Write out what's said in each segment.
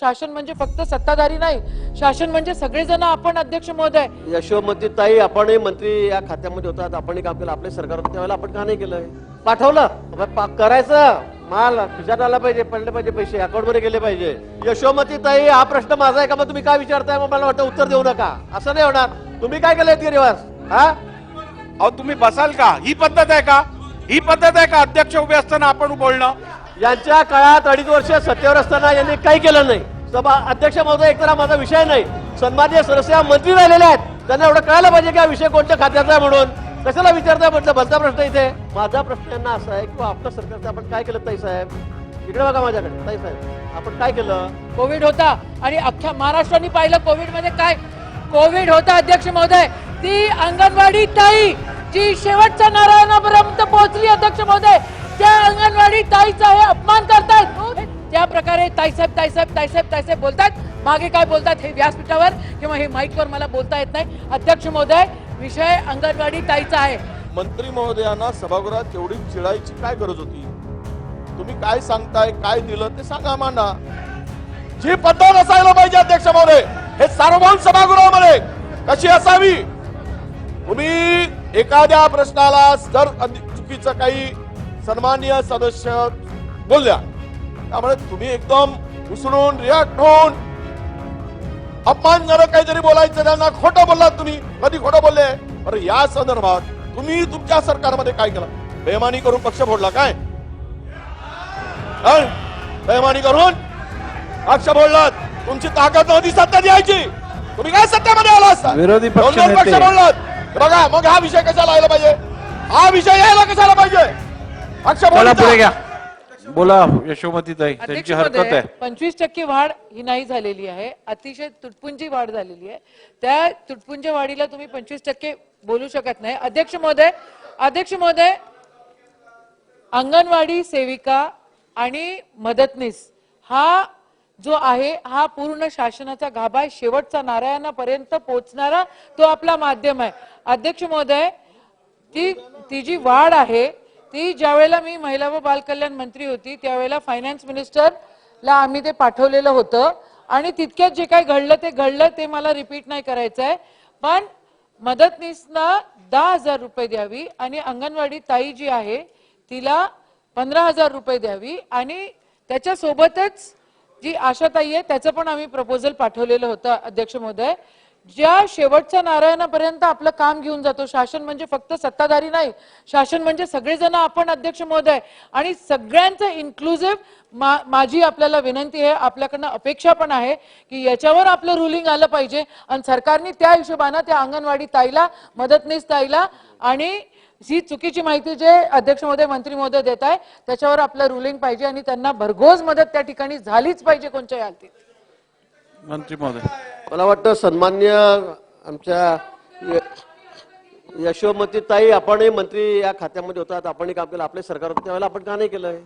शासन म्हणजे फक्त सत्ताधारी नाही शासन म्हणजे सगळेजण आपण अध्यक्ष महोदय. यशोमती ताई आपणही मंत्री या खात्यामध्ये होतात आपणही काम केलं आपले सरकार होतं त्यावेळेला आपण का नाही केलं? पाठवलं? अबे पा- करायचं. माल खिशात आला पाहिजे पडले पाहिजे पैसे अकाउंटमध्ये गेले पाहिजे. यशोमती ताई हा प्रश्न माझा आहे का? मग तुम्ही काय विचारताय? मग मला वाटतं उत्तर देऊ नका. असं नाही होणार. तुम्ही काय केलं गिरीवास हा? अहो तुम्ही बसाल का? ही पद्धत आहे का? ही पद्धत आहे का? अध्यक्ष उभे असताना आपण बोलणं. यांच्या काळात अडीच वर्ष सत्तेवर असताना यांनी काही केलं नाही. सभा अध्यक्ष महोदय एकतर हा माझा विषय नाही. सन्मान्य सदस्य मंत्री राहिलेले आहेत. त्यांना एवढं कळायला पाहिजे की हा विषय कोणत्या खात्याचा आहे म्हणून. कशाला विचारताय म्हटलं? भलता प्रश्न इथे. माझा प्रश्न यांना असा आहे की आपल्या सरकारचं आपण काय केलं? ताई साहेब. इकडे बघा माझ्याकडे. ताई साहेब आपण काय केलं? कोविड होता आणि अख्ख्या महाराष्ट्राने पाहिलं कोविडमध्ये काय? कोविड होता अध्यक्ष महोदय. ती अंगणवाडी ताई जी शेवटच्या नारायणापर्यंत पोहोचली अध्यक्ष महोदय. त्या अंगणवाडी ताईचा हे अपमान करतायत. त्या प्रकारे ताईसाहेब ताईसाहेब ताईसाहेब ताईसाहेब बोलतात मागे काय बोलतात हे व्यासपीठावर किंवा हे माईकवर मला बोलता येत नाही. अध्यक्ष महोदय विषय अंगणवाडी ताईचा आहे. मंत्री महोदयांना सभागृहात तेवढी चिडायची काय गरज होती? तुम्ही काय सांगताय काय दिलं ते सांगा मांडा जी पद्धत असायला पाहिजे अध्यक्ष महोदय हे सार्वभौम सभागृहामध्ये कशी असावी? तुम्ही एखाद्या प्रश्नाला जर चुकीचं काही सन्माननीय सदस्य बोलल्या त्यामुळे तुम्ही एकदम उसळून रिॲक्ट होऊन अपमानजनक काहीतरी बोलायचं त्यांना खोटं बोललात तुम्ही कधी खोटं बोलले? अरे या संदर्भात तुम्ही तुमच्या सरकारमध्ये काय केलं? बेमानी करून पक्ष फोडला काय? बेमानी करून पक्ष फोडलात? तुमची ताकद नव्हती सत्ता द्यायची. तुम्ही काय सत्तेमध्ये आला असता? विरोधी पक्ष दोन बघा मग हा विषय कशाला यायला पाहिजे? हा विषय यायला कशाला पाहिजे? चला पुढे. घ्या. बोला यशोमती ताई त्यांची हरकत आहे. पंचवीस टक्के वाढ ही नाही झालेली आहे. अतिशय तुटपुंजी वाढ झालेली आहे. त्या तुटपुंज वाढीला तुम्ही पंचवीस टक्के बोलू शकत नाही. अध्यक्ष महोदय अध्यक्ष महोदय अंगणवाडी सेविका आणि मदतनीस हा जो आहे हा पूर्ण शासनाचा गाभा आहे. शेवटचा नारायणापर्यंत पोहोचणारा तो आपला माध्यम आहे. अध्यक्ष महोदय ती ती जी वाढ आहे ती ज्यावेळेला मी महिला व बालकल्याण मंत्री होती त्यावेळेला फायनान्स मिनिस्टरला आम्ही ते पाठवलेलं होतं. आणि तितक्यात जे काही घडलं ते घडलं ते मला रिपीट नाही करायचं आहे. पण मदतनीसना दहा हजार रुपये द्यावी आणि अंगणवाडी ताई जी आहे तिला पंधरा हजार रुपये द्यावी आणि त्याच्यासोबतच जी आशाताई आहे त्याचं पण आम्ही प्रपोजल पाठवलेलं होतं अध्यक्ष महोदय. ज्या शेवटच्या नारायणापर्यंत आपलं काम घेऊन जातो शासन म्हणजे फक्त सत्ताधारी नाही शासन म्हणजे सगळेजण आपण अध्यक्ष महोदय. आणि सगळ्यांचं इन्क्लुझिव्ह मा माझी आपल्याला विनंती आहे आपल्याकडनं अपेक्षा पण आहे की याच्यावर आपलं रुलिंग आलं पाहिजे. आणि सरकारने त्या हिशोबानं त्या अंगणवाडी ताईला मदतनीस ताईला आणि ही चुकीची माहिती जे अध्यक्ष महोदय मंत्री महोदय देत आहे त्याच्यावर आपलं रुलिंग पाहिजे आणि त्यांना भरघोस मदत त्या ठिकाणी झालीच पाहिजे कोणत्याही हालतीत. मंत्री महोदय. मला वाटतं सन्मान्य आमच्या यशोमती ताई आपणही मंत्री या खात्यामध्ये होतात आपणही काम केलं आपले सरकार होतं त्यावेळेला आपण का नाही केलं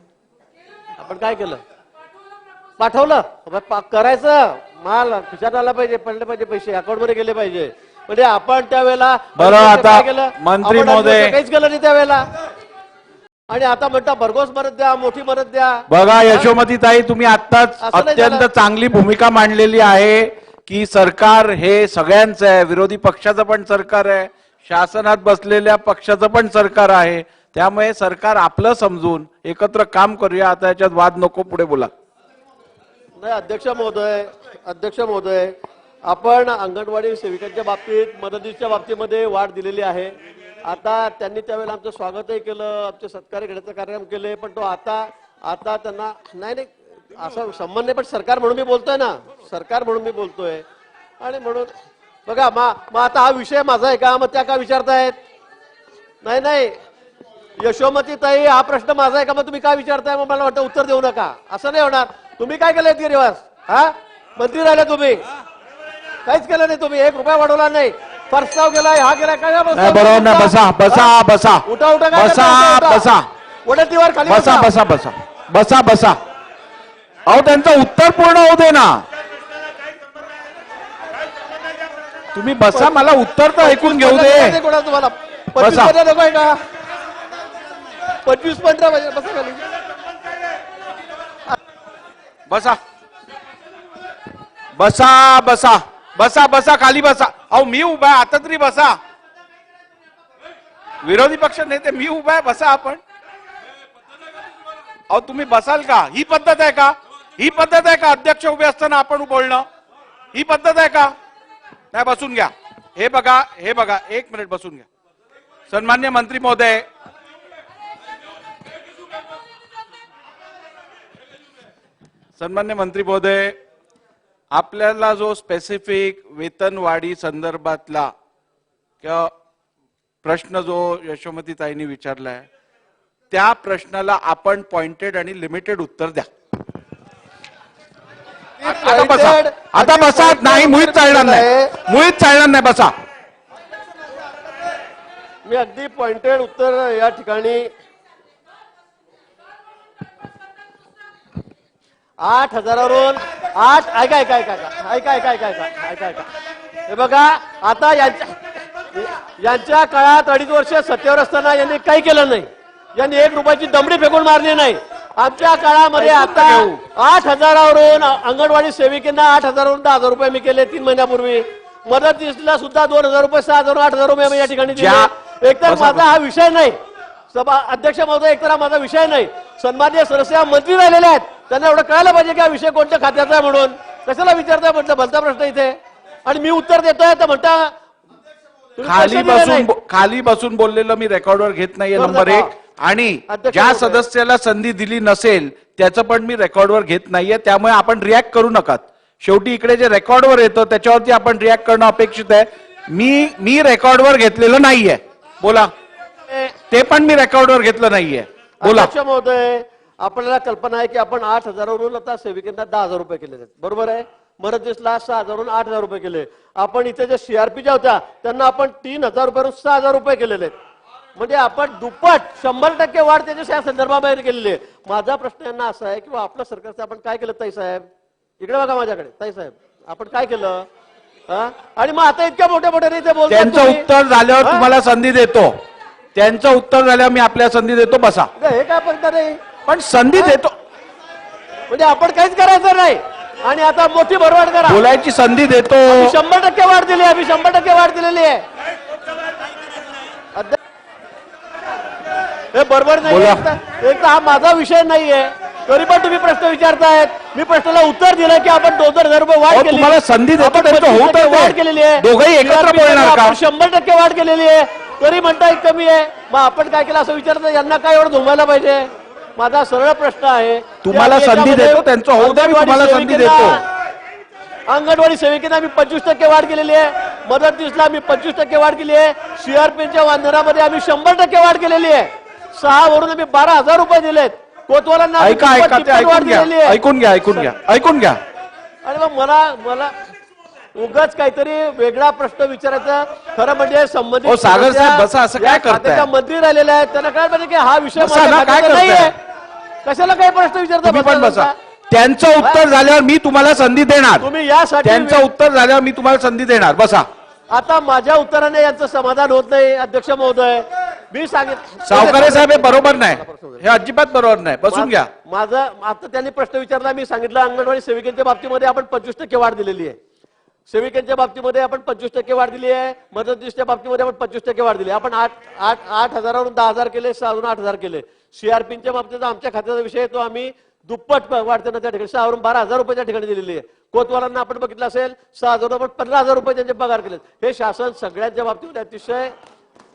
आपण काय केलं? पाठवलं. करायचं. माल खिशात आला पाहिजे पडले पाहिजे पैसे अकाउंटमध्ये गेले पाहिजे. म्हणजे आपण त्यावेळेला बरं, काय आता? मंत्री महोदय- काहीच केलं नाही त्यावेळेला. आणि आता म्हणता भरघोस मदत द्या मोठी मदत द्या. बघा यशोमती ताई तुम्ही नाही अत्यंत. चांगली भूमिका मांडलेली आहे की सरकार हे सगळ्यांचं आहे. विरोधी पक्षाचं पण सरकार आहे. शासनात बसलेल्या पक्षाचं पण सरकार आहे. त्यामुळे सरकार आपलं समजून एकत्र काम करूया. आता याच्यात वाद नको पुढे बोला. नाही अध्यक्ष महोदय अध्यक्ष महोदय आपण अंगणवाडी सेविकांच्या बाबतीत मदतीच्या बाबतीमध्ये वाढ दिलेली आहे. आता त्यांनी त्यावेळेला आमचं स्वागतही केलं आमचे सत्कार घेण्याचा कार्यक्रम केले पण तो आता आता त्यांना नाही नाही असं संबंध नाही पण सरकार म्हणून मी बोलतोय ना सरकार म्हणून मी बोलतोय. आणि म्हणून बघा मा मग आता हा विषय माझा आहे का? मग त्या का विचारतायत? नाही नाही. यशोमती ताई हा प्रश्न माझा आहे का? मग तुम्ही काय विचारताय? मग मला वाटतं उत्तर देऊ नका. असं नाही होणार. तुम्ही काय केलं गिरीवास हा? मंत्री राहिला तुम्ही. काहीच केलं नाही तुम्ही एक रुपया वाढवला नाही प्रस्ताव केलाय हा केलाय काय हा बरोबर. तुमचा? बसा? बसा, बसा. उठा उठा काय बसा. बसा. उठा खाली बसा बसा बसा बसा बसा अहो त्यांचं उत्तर पूर्ण होऊ दे ना तुम्ही बसा मला उत्तर तर ऐकून घेऊ दे कोणा तुम्हाला पंचवीस बसा. पंधरा नको आहे का पंचवीस पंधरा पाहिजे बसा खाली बसा बसा बसा बसा बसा खाली बसा. अहो मी उभा आहे आता तरी बसा. विरोधी पक्ष नेते मी उभा आहे बसा आपण. अहो तुम्ही बसाल का? ही पद्धत आहे का? ही पद्धत आहे का? अध्यक्ष उभे असताना आपण बोलणं? ही पद्धत आहे का? नाही बसून घ्या. हे बघा हे बघा. एक मिनिट बसून घ्या. सन्मान्य मंत्री महोदय. सन्मान्य मंत्री महोदय. आपल्याला जो स्पेसिफिक वेतनवाढी संदर्भातला किंवा प्रश्न जो यशोमती ताईंनी विचारलाय त्या प्रश्नाला आपण पॉइंटेड आणि लिमिटेड उत्तर द्या. आता बसा. आता बसा. नाही मुळीच चालणार नाही. मुळीच चालणार नाही. बसा. मी अगदी पॉइंटेड उत्तर या ठिकाणी आठ हजारावरून आठ ऐका ऐका ऐका ऐका ऐका ऐका ऐका ऐका ऐका ऐका. हे बघा आता यांच्या यांच्या काळात अडीच वर्ष सत्तेवर असताना यांनी काही केलं नाही. यांनी एक रुपयाची दमडी फेकून मारली नाही. आमच्या काळामध्ये आता आठ हजारावरून अंगणवाडी सेविकेंना आठ हजारावरून दहा हजार रुपये मी केले तीन महिन्यापूर्वी. मदतीसला सुद्धा दोन हजार रुपये सहा हजार आठ हजार रुपये मी या ठिकाणी दिले. एकतर माझा हा विषय नाही. सभा अध्यक्ष महोदय एकतर हा माझा विषय नाही. सन्मान्य सदस्य मंत्री राहिलेले आहेत. त्यांना एवढं कळायला पाहिजे की विषय कोणत्या खात्याचा आहे म्हणून? कशाला विचारताय म्हटलं भलता प्रश्न इथे. आणि मी उत्तर देतोय तर म्हणता खाली बसून खाली बसून बोललेलं मी रेकॉर्डवर घेत नाहीये बरं, नंबर बरं. एक आणि ज्या. सदस्याला संधी दिली नसेल त्याचं पण मी रेकॉर्डवर घेत नाहीये. त्यामुळे आपण रिॲक्ट करू नका शेवटी इकडे जे रेकॉर्डवर येतं त्याच्यावरती आपण रिॲक्ट करणं अपेक्षित आहे. मी मी रेकॉर्डवर घेतलेलं नाहीये. बोला. ते पण मी रेकॉर्डवर घेतलं नाहीये. बोला. महोदय आपल्याला कल्पना आहे की आपण आठ हजारावरून आता सेविकांना दहा हजार रुपये केले बरोबर आहे? मदतीसला सहा हजारवरून आठ हजार रुपये केले. आपण इथे जे सीआरपीच्या होत्या त्यांना आपण तीन हजार रुपयावरून सहा हजार रुपये केलेले आहेत. म्हणजे आपण दुप्पट शंभर टक्के वाढ त्याच्या या संदर्भाबाहेर केलेली आहे. माझा प्रश्न यांना असा आहे की आपल्या सरकारचं आपण काय केलं ताई साहेब? इकडे बघा माझ्याकडे. ताई साहेब आपण काय केलं? आणि मग आता इतक्या मोठ्या मोठ्या ते बोलतात त्यांचं. उत्तर झाल्यावर? तुम्हाला संधी देतो. त्यांचं उत्तर झाल्यावर मी आपल्या संधी देतो. बसा. हे काय पद्धत आहे पण संधी देतो. म्हणजे आपण काहीच करायचं नाही. आणि आता मोठी भरवाड करा. बोलायची संधी देतो. शंभर टक्के वाढ दिली आहे आम्ही शंभर टक्के वाढ दिलेली आहे. हे बरोबर नाही. एक तर- हा माझा विषय नाहीये तरी पण तुम्ही प्रश्न विचारतायत. मी प्रश्नाला उत्तर दिलं की आपण दोन हजार रुपये वाढ केली. तुम्हाला संधी देतो, आपण त्यांचं 25 होऊ तर टक्के दे. वाढ केलेली आहे. दोघंही एकत्र CRP बोलणार का? आपण शंभर टक्के वाढ केलेली आहे. तरी म्हणताय कमी आहे. मग आपण काय केलं असं विचारतं यांना काय एवढं धुमायला पाहिजे? माझा सरळ प्रश्न आहे. तुम्हाला संधी देतो, त्यांचं होऊ द्या, मी तुम्हाला संधी देतो. अंगणवाडी सेविकेने आम्ही पंचवीस टक्के वाढ केलेली आहे. मदतनीसला आम्ही पंचवीस टक्के वाढ केली आहे. सीआरपीच्या वांदरामध्ये आम्ही शंभर टक्के वाढ केलेली आहे. सहा वरून आम्ही बारा हजार रुपये दिलेत. कोतवालांना ऐका ऐका वाढ ऐकून घ्या ऐकून घ्या ऐकून घ्या ऐकून घ्या. आणि मग मला मला उगाच काहीतरी वेगळा प्रश्न विचारायचा. खरं म्हणजे संबंधित सागर साहेब, बसा, असं काय करताय? मंत्री राहिलेले आहेत. त्यांना काय पाहिजे की हा विषय? नाहीये. कशाला काही प्रश्न विचारता? पण? बसा त्यांचं उत्तर झाल्यावर मी तुम्हाला संधी देणार. तुम्ही यासाठी त्यांचं उत्तर झाल्यावर मी तुम्हाला संधी देणार. बसा. आता माझ्या उत्तराने यांचं समाधान होत नाही अध्यक्ष महोदय. मी सांगितलं सावकारे साहेब हे बरोबर नाही. हे अजिबात बरोबर नाही. बसून घ्या. माझा आता त्यांनी प्रश्न विचारला मी सांगितलं अंगणवाडी सेविकांच्या बाबतीमध्ये आपण पंचवीस टक्के वाढ दिलेली आहे. सेविकांच्या बाबतीमध्ये आपण पंचवीस टक्के वाढ दिली आहे मदतीच्या बाबतीमध्ये आपण पंचवीस टक्के वाढ दिली आहे. आपण आठ आठ आठ हजारावरून दहा हजार केले सहावरून आठ हजार केले. सीआरपीच्या बाबतीत आमच्या खात्याचा विषय तो आम्ही दुप्पट प- वाढ त्यांना त्या ठिकाणी सहावरून बारा हजार रुपये त्या ठिकाणी दिलेली आहे. कोतवालांना आपण बघितलं असेल सहा हजार आपण पंधरा हजार रुपये त्यांचे पगार केले हे शासन सगळ्यांच्या बाबतीमध्ये अतिशय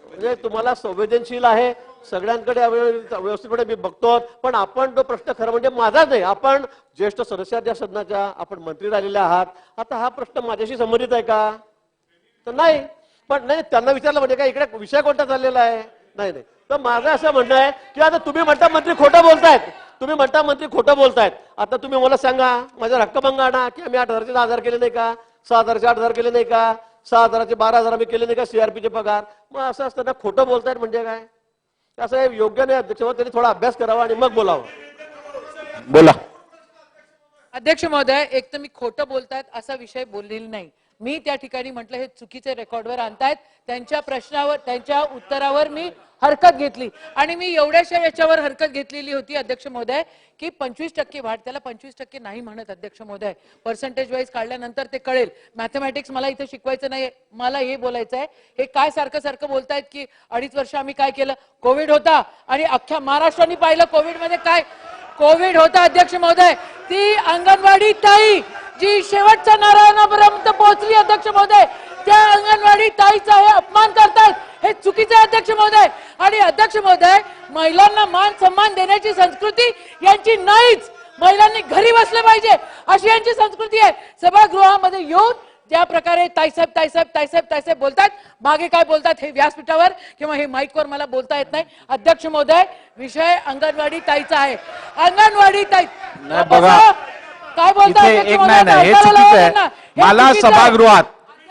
म्हणजे तुम्हाला संवेदनशील आहे. सगळ्यांकडे व्यवस्थितपणे मी बघतो. पण आपण तो प्रश्न खरं म्हणजे माझाच नाही. आपण ज्येष्ठ सदस्याच्या सदनाच्या आपण मंत्री राहिलेले आहात. आता हा प्रश्न माझ्याशी संबंधित आहे का? तर नाही. पण नाही त्यांना विचारलं म्हणजे काय इकडे विषय कोणता चाललेला आहे? नाही नाही. तर माझं असं म्हणणं आहे की आता तुम्ही म्हणता मंत्री खोटं बोलतायत. तुम्ही म्हणता मंत्री खोटं बोलतायत. आता तुम्ही मला सांगा माझ्या रक्कमंग आणा की आम्ही आठ हजारचे दहा हजार केले नाही का? सहा हजारचे आठ हजार केले नाही का? सहा हजाराचे बारा हजार आम्ही केले नाही का? सीआरपीचे पगार. मग असं असताना खोटं बोलतायत म्हणजे काय? असं हे योग्य नाही अध्यक्ष. त्यांनी थोडा अभ्यास करावा आणि मग बोलावं. बोला. अध्यक्ष महोदय एक तर मी खोटं बोलतायत असा विषय बोललेला नाही. मी त्या ठिकाणी म्हटलं हे चुकीचे रेकॉर्डवर आणतायत. त्यांच्या प्रश्नावर त्यांच्या उत्तरावर मी हरकत घेतली. आणि मी एवढ्याशा याच्यावर हरकत घेतलेली होती अध्यक्ष महोदय की पंचवीस टक्के वाढ त्याला पंचवीस टक्के नाही म्हणत अध्यक्ष महोदय. पर्सेंटेज वाईज काढल्यानंतर ते कळेल. मॅथमॅटिक्स मला इथे शिकवायचं नाही मला हे बोलायचं आहे हे काय सारखं सारखं बोलतायत की अडीच वर्ष आम्ही काय केलं? कोविड होता. आणि अख्ख्या महाराष्ट्राने पाहिलं कोविडमध्ये काय? कोविड होता अध्यक्ष महोदय. ती अंगणवाडी ताई जी शेवटच्या नारायणापर्यंत पोहोचली अध्यक्ष महोदय. त्या अंगणवाडी ताईचा हे अपमान करतायत हे चुकीचं अध्यक्ष महोदय. आणि अध्यक्ष महोदय महिलांना मान सन्मान देण्याची संस्कृती यांची नाहीच. महिलांनी घरी बसले पाहिजे अशी यांची संस्कृती आहे. सभागृहामध्ये येऊन ज्या प्रकारे ताईसाहेब ताईसाहेब ताईसाहेब ताईसाहेब बोलतात मागे काय बोलतात हे व्यासपीठावर किंवा हे माईकवर मला बोलता येत नाही. अध्यक्ष महोदय विषय अंगणवाडी ताईचा आहे. अंगणवाडी ताई. काय हे हे मला. सभागृहात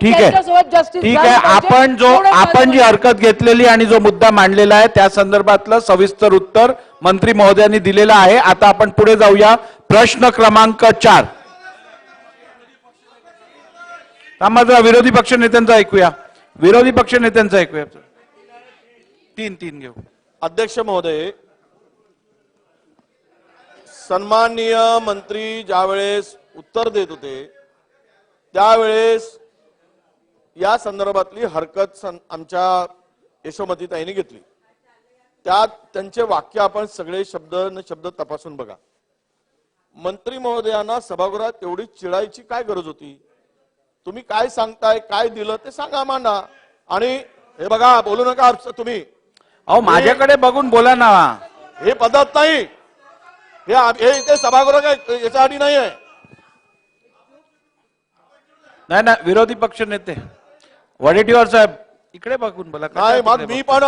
ठीक आहे. ठीक आहे. आपण जो आपण जी हरकत घेतलेली आणि जो मुद्दा मांडलेला आहे त्या संदर्भातलं सविस्तर उत्तर मंत्री महोदयांनी दिलेलं आहे. आता आपण पुढे जाऊया. प्रश्न क्रमांक चार. जरा विरोधी पक्ष नेत्यांचा ऐकूया. विरोधी पक्ष नेत्यांचा ऐकूया. तीन तीन घेऊ. अध्यक्ष महोदय सन्माननीय मंत्री ज्यावेळेस उत्तर देत होते त्यावेळेस या संदर्भातली हरकत सं- आमच्या यशोमती ताईने घेतली. त्यात त्यांचे वाक्य आपण सगळे शब्द न शब्द तपासून बघा. मंत्री महोदयांना सभागृहात तेवढी चिडायची काय गरज होती? तुम्ही काय सांगताय काय दिलं ते सांगा मांडा. आणि हे बघा बोलू नका तुम्ही. अहो माझ्याकडे बघून बोला ना. हे पद्धत नाही. हे हे इथे सभागृह काय याच्यासाठी नाही आहे नाही ना विरोधी पक्ष नेते. वडेट्टीवार साहेब इकडे बघून बोला नाही कशाला मग तिकडे मी पण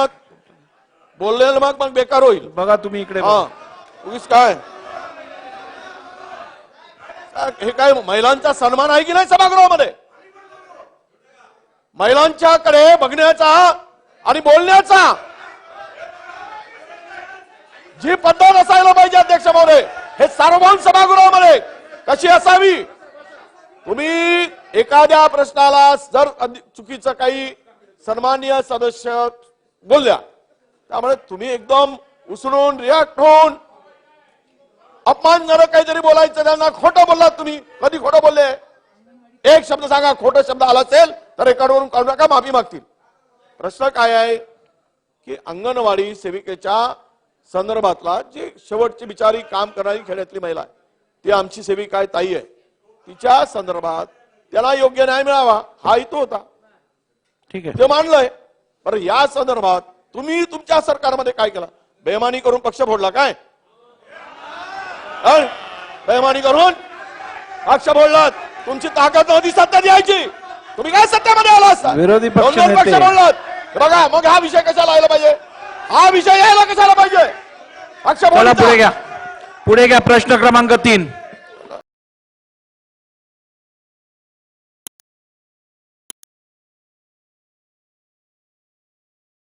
बोललेलं मग मग बेकार होईल. बघ- बघा तुम्ही इकडे हा. बघा. उगीच काय? काय- हे काय महिलांचा सन्मान आहे की नाही सभागृहामध्ये? महिलांच्याकडे बघण्याचा आणि बोलण्याचा. जी पद्धत असायला पाहिजे अध्यक्ष महोदय हे सार्वभौम सभागृहामध्ये कशी असावी? तुम्ही एखाद्या प्रश्नाला जर चुकीचं काही सन्मान्य सदस्य बोलल्या त्यामुळे तुम्ही एकदम उसळून रिॲक्ट होऊन अपमानजनक काहीतरी बोलायचं त्यांना खोटं बोललात तुम्ही. कधी खोटं बोलले? एक शब्द सांगा खोटं शब्द आला असेल तर रेकॉर्डवरून काढू नका माफी मागतील. प्रश्न काय आहे? की अंगणवाडी सेविकेच्या संदर्भातला जी शेवटची बिचारी काम करणारी खेड्यातली महिला आहे ती आमची सेविका आहे ताई आहे. तिच्या संदर्भात त्याला योग्य न्याय मिळावा हा हेतू होता. ठीक आहे. ते मानलंय. बरं या संदर्भात तुम्ही तुमच्या सरकारमध्ये काय केलं? बेमानी करून पक्ष फोडला काय? बेमानी करून पक्ष फोडलात. तुमची ताकद नव्हती सत्ता द्यायची. तुम्ही काय सत्तेमध्ये आला असता? विरोधी पक्ष. फोडलात. बघा मग हा विषय कशाला यायला पाहिजे? हा विषय यायला कशाला पाहिजे? पक्ष पुढे. घ्या. पुढे घ्या प्रश्न क्रमांक तीन.